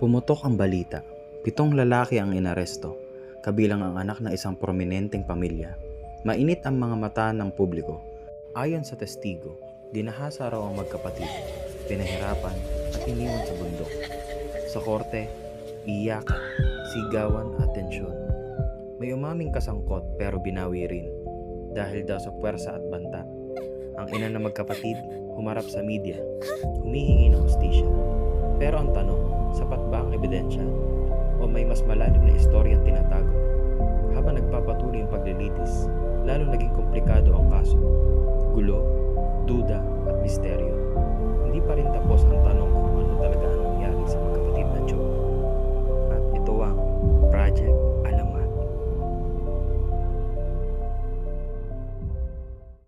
Pumutok ang balita. Pitong lalaki ang inaresto, kabilang ang anak ng isang prominenteng pamilya. Mainit ang mga mata ng publiko. Ayon sa testigo, dinahasa raw ang magkapatid, pinahirapan at iniwan sa bundok. Sa korte, iyakan, sigawan at tensyon. May umaming kasangkot pero binawi rin dahil daw sa puwersa at banta. Ang ina ng magkapatid humarap sa media, humihingi ng hustisya. Pero ang tanong, sapat ba ang ebidensya? O may mas malalim na istoryang tinatago? Habang nagpapatuloy ang paglilitis, lalo naging komplikado ang kaso. Gulo, duda at misteryo.